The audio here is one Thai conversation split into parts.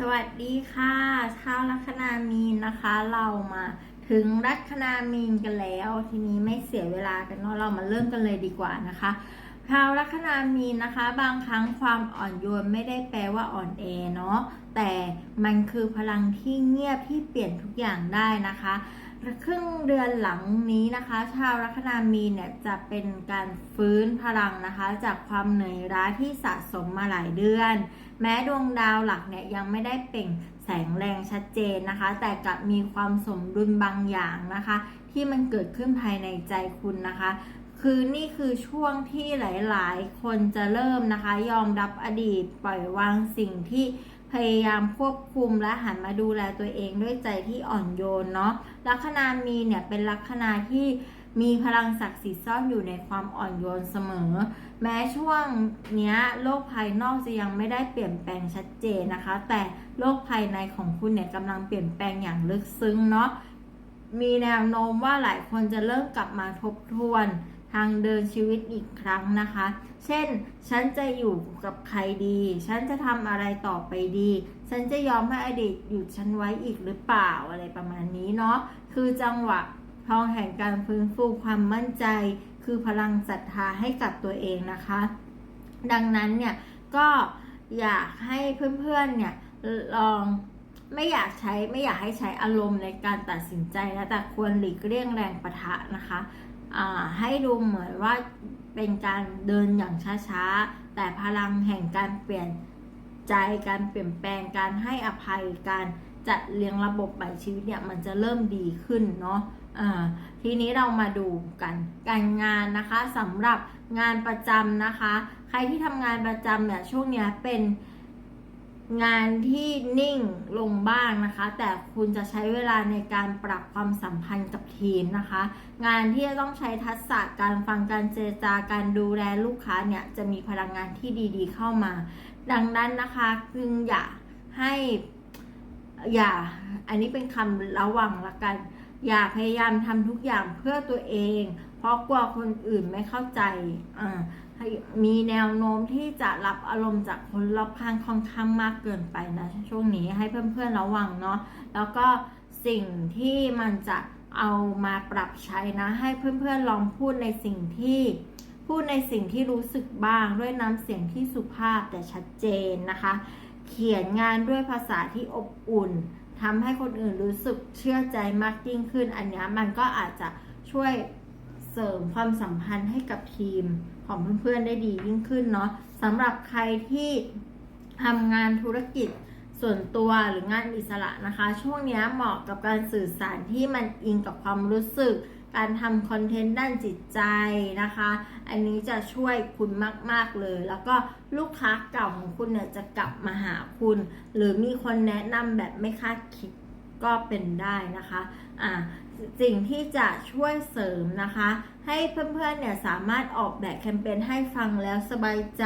สวัสดีค่ะ ชาวลัคนามีนนะคะ เรามาถึงลัคนามีนกันแล้ว ทีนี้ไม่เสียเวลากันเนาะเรามาเริ่มกันเลยดีกว่านะคะชาวลัคนามีนนะคะ บางครั้งความอ่อนโยนไม่ได้แปลว่าอ่อนแอเนาะแต่มันคือพลังที่เงียบที่เปลี่ยนทุกอย่างได้นะคะ ครึ่งเดือนหลังนี้นะคะ ชาวลัคนามีเนี่ยจะเป็นการฟื้นพลังนะคะ จากความเหนื่อยล้าที่สะสมมาหลายเดือน แม้ดวงดาวหลักเนี่ยยังไม่ได้เปล่งแสงแรงชัดเจนนะคะ แต่กลับมีความสมดุลบางอย่างนะคะ ที่มันเกิดขึ้นภายในใจคุณนะคะคือนี่คือช่วงที่หลาย ๆ คนจะเริ่มนะคะ ยอมรับอดีตปล่อยวางสิ่งที่ พยายามควบคุมและหันมาดูแลตัวเองด้วยใจที่อ่อนโยนเนาะลัคนามีเนี่ยเป็นลัคนาที่มีพลังศักดิ์สิทธิ์ซ่อนอยู่ในความอ่อนโยนเสมอ แม้ช่วงเนี้ยโลกภายนอกจะยังไม่ได้เปลี่ยนแปลงชัดเจนนะคะ แต่โลกภายในของคุณเนี่ยกำลังเปลี่ยนแปลงอย่างลึกซึ้งเนาะมีแนวโน้มว่าหลายคนจะเริ่มกลับมาทบทวน ทางเดินชีวิตอีกครั้งนะคะ เช่น ฉันจะอยู่กับใครดี ฉันจะทำอะไรต่อไปดี ฉันจะยอมให้อดีตหยุดฉันไว้อีกหรือเปล่าอะไรประมาณนี้เนาะ คือจังหวะทองแห่งการฟื้นฟูความมั่นใจ คือพลังศรัทธาให้กับตัวเองนะคะ ดังนั้นเนี่ยก็อยากให้เพื่อนๆเนี่ยลองไม่อยากใช้ไม่อยากให้ใช้อารมณ์ในการตัดสินใจนะแต่ควรหลีกเลี่ยงแรงประทะนะคะ ให้ดูเหมือนว่าเป็นการเดินอย่างช้าๆ แต่พลังแห่งการเปลี่ยนใจการเปลี่ยนแปลงการให้อภัยการจัดเรียงระบบใหม่ชีวิตเนี่ยมันจะเริ่มดีขึ้นเนาะทีนี้เรามาดูกันการงานนะคะสำหรับงานประจำนะคะ ใครที่ทำงานประจำเนี่ยช่วงเนี้ยเป็น งานที่นิ่งลงบ้างนะคะ แต่คุณจะใช้เวลาในการปรับความสัมพันธ์กับทีมนะคะ งานที่จะต้องใช้ทักษะการฟังการเจรจาการดูแลลูกค้าเนี่ยจะมีพลังงานที่ดี ๆ เข้ามา ดังนั้นนะคะจึงอย่าให้อย่าอันนี้เป็นคำระวังละกัน อย่าพยายามทำทุกอย่างเพื่อตัวเอง เพราะกลัวคนอื่นไม่เข้าใจอ่า มีแนวโน้มที่จะรับอารมณ์จากคนรอบข้างค่อนข้างมากเกินไปนะ ช่วงนี้ให้เพื่อนๆระวังเนาะแล้วก็สิ่งที่มันจะเอามาปรับใช้นะ ให้เพื่อนๆลองพูดในสิ่งที่พูดในสิ่งที่รู้สึกบ้างด้วยน้ำเสียงที่สุภาพแต่ชัดเจนนะคะ เขียนงานด้วยภาษาที่อบอุ่นทำให้คนอื่นรู้สึกเชื่อใจมากยิ่งขึ้น อันนี้มันก็อาจจะช่วย เสริมความสัมพันธ์ให้กับทีมของเพื่อนๆได้ดียิ่งขึ้นเนาะสำหรับใครที่ทำงานธุรกิจส่วนตัวหรืองานอิสระนะคะ ช่วงนี้เหมาะกับการสื่อสารที่มันอิงกับความรู้สึก การทำคอนเทนต์ด้านจิตใจนะคะ อันนี้จะช่วยคุณมาก ๆ เลย แล้วก็ลูกค้าเก่าของคุณเนี่ยจะกลับมาหาคุณ หรือมีคนแนะนำแบบไม่คาดคิดก็เป็นได้นะคะ อ่า สิ่งที่จะช่วยเสริมนะคะ ให้เพื่อนๆเนี่ยสามารถออกแบบแคมเปญให้ฟังแล้วสบายใจ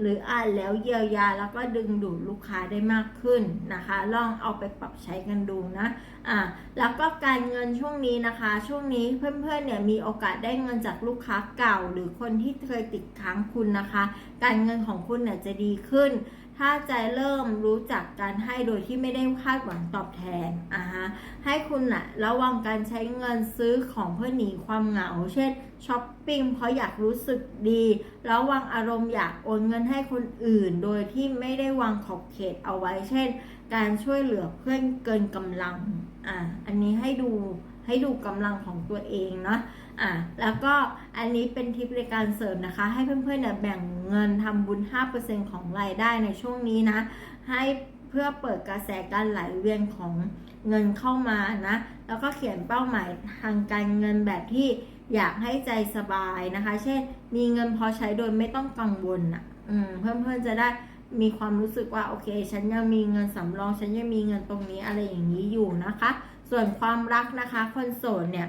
หรืออ่านแล้วเยียวยาแล้วก็ดึงดูดลูกค้าได้มากขึ้นนะคะ ลองเอาไปปรับใช้กันดูนะอ่าแล้วก็การเงินช่วงนี้นะคะ ช่วงนี้เพื่อนๆเนี่ยมีโอกาสได้เงินจากลูกค้าเก่า หรือคนที่เคยติดค้างคุณนะคะ การเงินของคุณเนี่ยจะดีขึ้น ถ้าใจเริ่มรู้จักการให้โดยที่ไม่ได้คาดหวังตอบแทนอ่าฮะให้คุณนะระวังการใช้เงินซื้อของเพื่อหนีความเหงา เช่นช้อปปิ้งเพราะอยากรู้สึกดี ระวังอารมณ์อยากโอนเงินให้คนอื่น โดยที่ไม่ได้วางขอบเขตเอาไว้ เช่น การช่วยเหลือเพื่อนเกินกำลังอ่าอันนี้ให้ดู ให้ดูกำลังของตัวเองเนาะอะแล้วก็อันนี้เป็นทิปในการเสริมนะคะ ให้เพื่อนๆเนี่ยแบ่งเงินทำบุญ 5%ของรายได้ในช่วงนี้นะ ให้เพื่อเปิดกระแสการไหลเวียนของเงินเข้ามานะ แล้วก็เขียนเป้าหมายทางการเงินแบบที่อยากให้ใจสบายนะคะ เช่น มีเงินพอใช้โดยไม่ต้องกังวลอะอืมเพื่อนๆจะได้มีความรู้สึกว่าโอเค ฉันยังมีเงินสำรอง ฉันยังมีเงินตรงนี้อะไรอย่างนี้อยู่นะคะ ส่วนความรักนะคะ คนโสดเนี่ย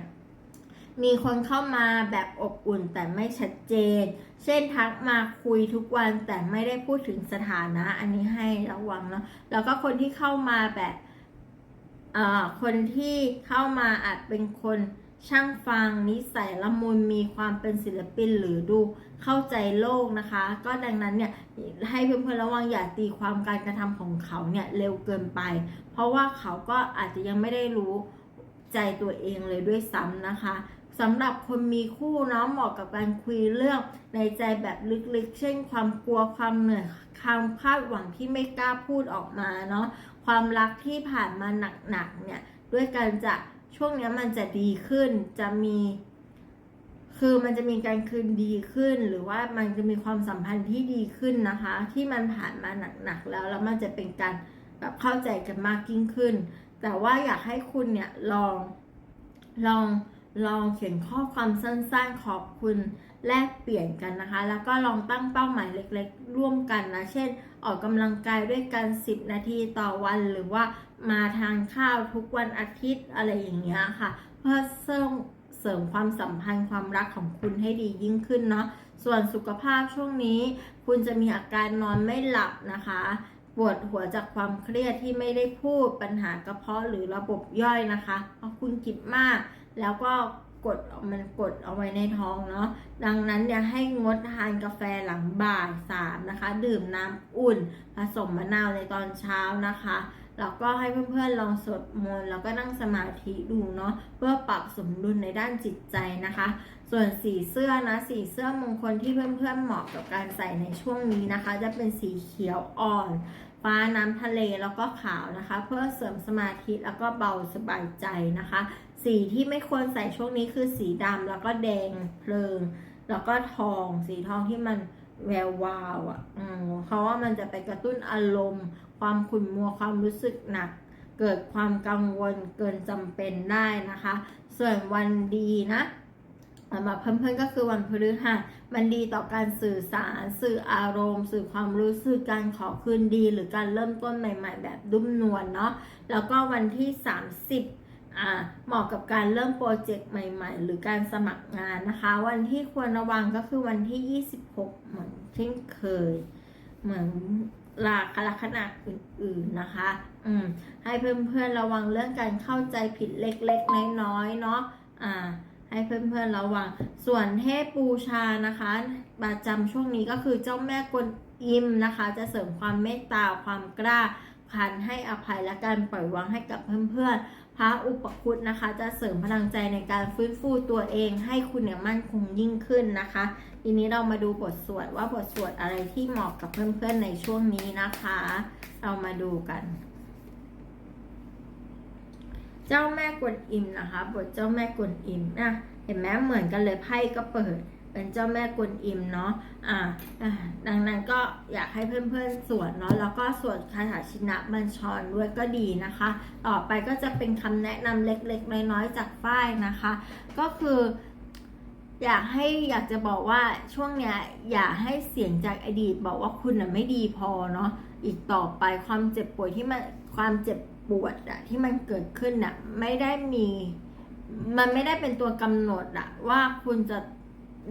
มีคนเข้ามาแบบอบอุ่นแต่ไม่ชัดเจน เช่นทักมาคุยทุกวันแต่ไม่ได้พูดถึงสถานะ อันนี้ให้ระวังเนาะแล้วก็คนที่เข้ามาแบบเอ่อคนที่เข้ามาอาจเป็นคน ช่างฟังนิสัยละมุนมีความเป็นศิลปินหรือดูเข้าใจโลกนะคะ ก็ดังนั้นเนี่ยให้เพื่อนๆระวังอย่าตีความการกระทำของเขาเนี่ยเร็วเกินไป เพราะว่าเขาก็อาจจะยังไม่ได้รู้ใจตัวเองเลยด้วยซ้ำนะคะสำหรับคนมีคู่เนาะเหมาะกับการคุยเรื่องในใจแบบลึกๆ เช่น ความกลัวความเหนื่อยความคาดหวังที่ไม่กล้าพูดออกมาเนาะความรักที่ผ่านมาหนักๆเนี่ยด้วยการจะ ช่วงนี้มันจะดีขึ้นจะมีคือมันจะมีการคืนดีขึ้น หรือว่ามันจะมีความสัมพันธ์ที่ดีขึ้นนะคะ ที่มันผ่านมาหนักๆแล้ว แล้วมันจะเป็นการแบบเข้าใจกันมากยิ่งขึ้น แต่ว่าอยากให้คุณเนี่ยลองลอง ลองเขียนข้อความสั้นๆขอบคุณแลกเปลี่ยนกันนะคะ แล้วก็ลองตั้งเป้าหมายเล็กๆ ร่วมกันนะ เช่น ออกกำลังกายด้วยกัน 10 นาทีต่อวัน หรือว่ามาทานข้าวทุกวันอาทิตย์อะไรอย่างเงี้ยค่ะ เพื่อเสริมเสริมความสัมพันธ์ความรักของคุณให้ดียิ่งขึ้นเนาะ ส่วนสุขภาพช่วงนี้ คุณจะมีอาการนอนไม่หลับนะคะปวดหัวจากความเครียดที่ไม่ได้พูดปัญหากระเพาะหรือระบบย่อยนะคะเพราะคุณคิดมาก แล้วก็กดมันกดเอาไว้ในท้องเนาะดังนั้นเนี่ยให้งดทานกาแฟหลังบ่ายสามนะคะ ดื่มน้ำอุ่น ผสมมะนาวในตอนเช้านะคะแล้วก็ให้เพื่อนๆลองสวดมนต์แล้วก็นั่งสมาธิดูเนาะเพื่อปรับสมดุลในด้านจิตใจนะคะ ส่วนสีเสื้อนะสีเสื้อมงคลที่เพื่อนๆเหมาะกับการใส่ในช่วงนี้นะคะ จะเป็นสีเขียวอ่อน ฟ้าน้ำทะเลแล้วก็ขาวนะคะ เพื่อเสริมสมาธิแล้วก็เบาสบายใจนะคะ สีที่ไม่ควรใส่ช่วงนี้คือสีดำแล้วก็แดงเพลิง แล้วก็ทอง สีทองที่มันแวววาวอะเพราะว่ามันจะไปกระตุ้นอารมณ์ ความขุ่นมัวความรู้สึกหนัก เกิดความกังวลเกินจำเป็นได้นะคะ ส่วนวันดีนะ สำหรับเพื่อนๆก็คือวันพฤหัสมันดีต่อการสื่อสาร สื่ออารมณ์ สื่อความรู้สึกการขอคืนดี หรือการเริ่มต้นใหม่ ๆ แบบดุ้มนวลเนาะแล้วก็วันที่ 30อ่าเหมาะกับการเริ่มโปรเจกต์ใหม่ ๆ หรือการสมัครงานนะคะ วันที่ควรระวังก็คือวันที่ 26 เหมือนเช่นเคย เหมือนลาคลักษณะอื่นๆนะคะ อืมให้เพื่อนๆระวังเรื่องการเข้าใจผิดเล็กๆ น้อยๆเนาะอ่า ให้เพื่อนๆระวัง ส่วนเทพบูชานะคะประจำช่วงนี้ก็คือเจ้าแม่กวนอิมนะคะ จะเสริมความเมตตาความกล้าพันให้อภัยและการปล่อยวางให้กับเพื่อนๆ พระอุปคุตนะคะ จะเสริมพลังใจในการฟื้นฟูตัวเองให้คุณเนี่ยมั่นคงยิ่งขึ้นนะคะ ทีนี้เรามาดูบทสวดว่าบทสวดอะไรที่เหมาะกับเพื่อนๆในช่วงนี้นะคะ เรามาดูกัน เจ้าแม่กวนอิมนะคะ บทเจ้าแม่กวนอิมนะเห็นไหมเหมือนกันเลยไพ่ก็เปิด เป็นเจ้าแม่กวนอิมเนาะอ่าดังนั้นก็อยากให้เพื่อนๆสวดเนาะแล้วก็สวดคาถาชินะบัญชรด้วยก็ดีนะคะ ต่อไปก็จะเป็นคำแนะนำเล็กๆน้อยๆจากฝ้ายนะคะ ก็คืออยากให้อยากจะบอกว่าช่วงเนี้ยอย่าให้เสียงจากอดีตบอกว่าคุณน่ะไม่ดีพอเนาะอีกต่อไปความเจ็บป่วยที่มันความเจ็บ ปวดอะที่มันเกิดขึ้นอะไม่ได้มี มันไม่ได้เป็นตัวกำหนดอะว่าคุณจะ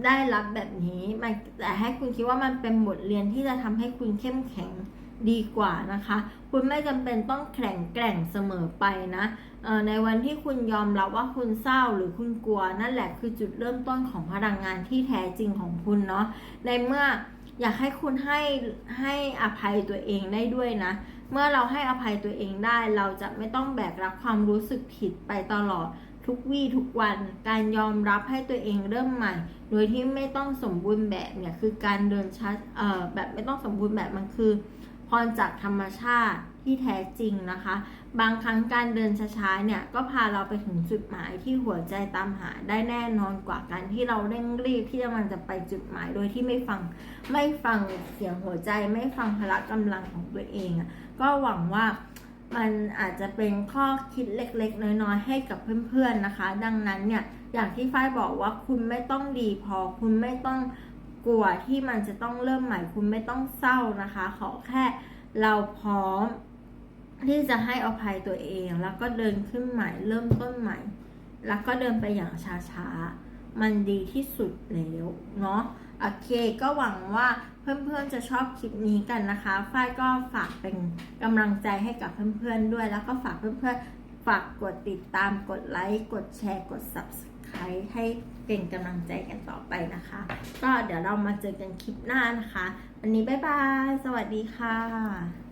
ได้รับแบบนี้มันแต่ให้คุณคิดว่ามันเป็นบทเรียนที่จะทำให้คุณเข้มแข็งดีกว่านะคะ คุณไม่จำเป็นต้องแข็งแกร่งเสมอไปนะในวันที่คุณยอมรับว่าคุณเศร้าหรือคุณกลัว นั่นแหละคือจุดเริ่มต้นของพลังงานที่แท้จริงของคุณเนาะในเมื่ออยากให้คุณให้ให้อภัยตัวเองได้ด้วยนะ เมื่อเราให้อภัยตัวเองได้ เราจะไม่ต้องแบกรับความรู้สึกผิดไปตลอดทุกวี่ทุกวันการยอมรับให้ตัวเองเริ่มใหม่ โดยที่ไม่ต้องสมบูรณ์แบบเนี่ยคือการเดินชัดเอ่อแบบไม่ต้องสมบูรณ์แบบมันคือพรจากธรรมชาติที่แท้จริงนะคะ บางครั้งการเดินช้าๆเนี่ยก็พาเราไปถึงจุดหมายที่หัวใจตามหาได้แน่นอนกว่าการที่เราเร่งรีบที่จะมันจะไปจุดหมาย โดยที่ไม่ฟังไม่ฟังเสียงหัวใจไม่ฟังพละกำลังของตัวเองอะ ก็หวังว่ามันอาจจะเป็นข้อคิดเล็กๆ น้อยๆ ให้กับเพื่อนๆนะคะ ดังนั้นเนี่ยอย่างที่ฝ้ายบอกว่าคุณไม่ต้องดีพอ คุณไม่ต้องกลัวที่มันจะต้องเริ่มใหม่ คุณไม่ต้องเศร้านะคะ ขอแค่เราพร้อมที่จะให้อภัยตัวเอง แล้วก็เดินขึ้นใหม่ เริ่มต้นใหม่ แล้วก็เดินไปอย่างช้าๆ มันดีที่สุดแล้วเนาะ โอเค ก็หวังว่าเพื่อนๆจะชอบคลิปนี้กันนะคะ ฝ้ายก็ฝากเป็นกำลังใจให้กับเพื่อนๆด้วย แล้วก็ฝากเพื่อนๆ ฝากกดติดตาม กดไลค์ กดแชร์ กด subscribe ให้เป็นกำลังใจกันต่อไปนะคะ ก็เดี๋ยวเรามาเจอกันคลิปหน้านะคะ วันนี้บ๊ายบาย สวัสดีค่ะ